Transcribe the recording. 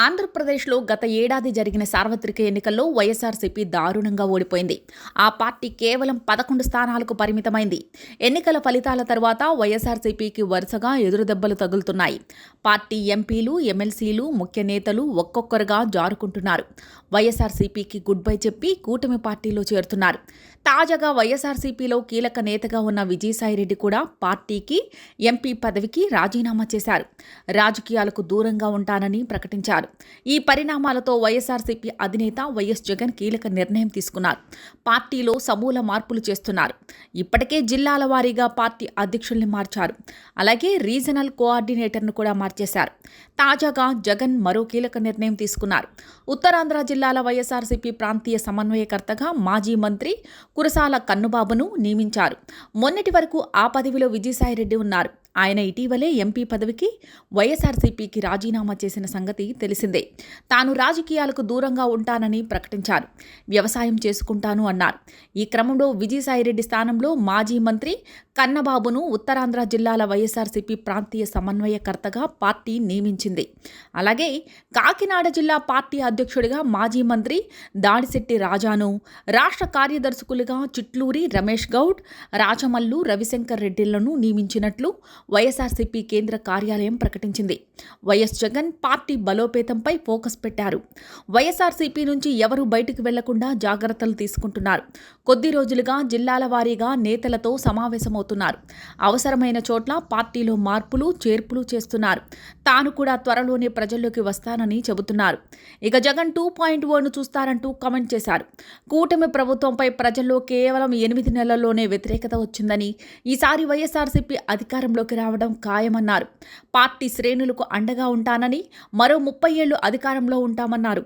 ఆంధ్రప్రదేశ్లో గత ఏడాది జరిగిన సార్వత్రిక ఎన్నికల్లో వైఎస్ఆర్సీపీ దారుణంగా ఓడిపోయింది. ఆ పార్టీ కేవలం పదకొండు స్థానాలకు పరిమితమైంది. ఎన్నికల ఫలితాల తర్వాత వైఎస్ఆర్సీపీకి వరుసగా ఎదురుదెబ్బలు తగులుతున్నాయి. పార్టీ ఎంపీలు ఎమ్మెల్సీలు ముఖ్య నేతలు ఒక్కొక్కరుగా జారుకుంటున్నారు. వైఎస్ఆర్సీపీకి గుడ్ బై చెప్పి కూటమి పార్టీలో చేరుతున్నారు. తాజాగా వైఎస్ఆర్సీపీలో కీలక నేతగా ఉన్న విజయసాయిరెడ్డి కూడా పార్టీకి ఎంపీ పదవికి రాజీనామా చేశారు. రాజకీయాలకు దూరంగా ఉంటానని ప్రకటించారు. ఈ పరిణామాలతో వైఎస్ఆర్సీపీ అధినేత వైఎస్ జగన్ కీలక నిర్ణయం తీసుకున్నారు. పార్టీలో సమూల మార్పులు చేస్తున్నారు. ఇప్పటికే జిల్లాల వారీగా పార్టీ అధ్యక్షుల్ని మార్చారు. అలాగే రీజనల్ కోఆర్డినేటర్ను కూడా మార్చేశారు. తాజాగా జగన్ మరో కీలక నిర్ణయం తీసుకున్నారు. ఉత్తరాంధ్ర జిల్లాల వైఎస్ఆర్సీపీ ప్రాంతీయ సమన్వయకర్తగా మాజీ మంత్రి కురసాల కన్నుబాబును నియమించారు. మొన్నటి వరకు ఆ పదవిలో విజయసాయిరెడ్డి ఉన్నారు. ఆయన ఇటీవలే ఎంపీ పదవికి వైఎస్ఆర్సీపీకి రాజీనామా చేసిన సంగతి తెలిసిందే. తాను రాజకీయాలకు దూరంగా ఉంటానని ప్రకటించారు. వ్యవసాయం చేసుకుంటాను అన్నారు. ఈ క్రమంలో విజయసాయిరెడ్డి స్థానంలో మాజీ మంత్రి కన్నబాబును ఉత్తరాంధ్ర జిల్లాల వైఎస్ఆర్సీపీ ప్రాంతీయ సమన్వయకర్తగా పార్టీ నియమించింది. అలాగే కాకినాడ జిల్లా పార్టీ అధ్యక్షుడిగా మాజీ మంత్రి దాడిశెట్టి రాజాను రాష్ట్ర కార్యదర్శకులుగా చిట్లూరి రమేష్ గౌడ్ రాచమల్లు రవిశంకర్ రెడ్డిలను నియమించినట్లు వైఎస్ఆర్సీపీ కేంద్ర కార్యాలయం ప్రకటించింది. వైఎస్ జగన్ పార్టీ బలోపేతంపై ఫోకస్ పెట్టారు. వైఎస్ఆర్సీపీ నుంచి ఎవరూ బయటకు వెళ్ళకుండా జాగ్రత్తలు తీసుకుంటున్నారు. కొద్ది రోజులుగా జిల్లాల వారీగా నేతలతో సమావేశమవుతున్నారు. అవసరమైన చోట్ల పార్టీలో మార్పులు చేర్పులు చేస్తున్నారు. తాను కూడా త్వరలోనే ప్రజల్లోకి వస్తానని చెబుతున్నారు. ఇక జగన్ టూ పాయింట్ ఓను చూస్తారంటూ కామెంట్ చేశారు. కూటమి ప్రభుత్వంపై ప్రజల్లో కేవలం ఎనిమిది నెలల్లోనే వ్యతిరేకత వచ్చిందని ఈసారి వైఎస్ఆర్సీపీ అధికారంలోకి అధికారంలోకి రావడం ఖాయమన్నారు. పార్టీ శ్రేణులకు అండగా ఉంటానని మరో ముప్పై ఏళ్ళు అధికారంలో ఉంటామన్నారు.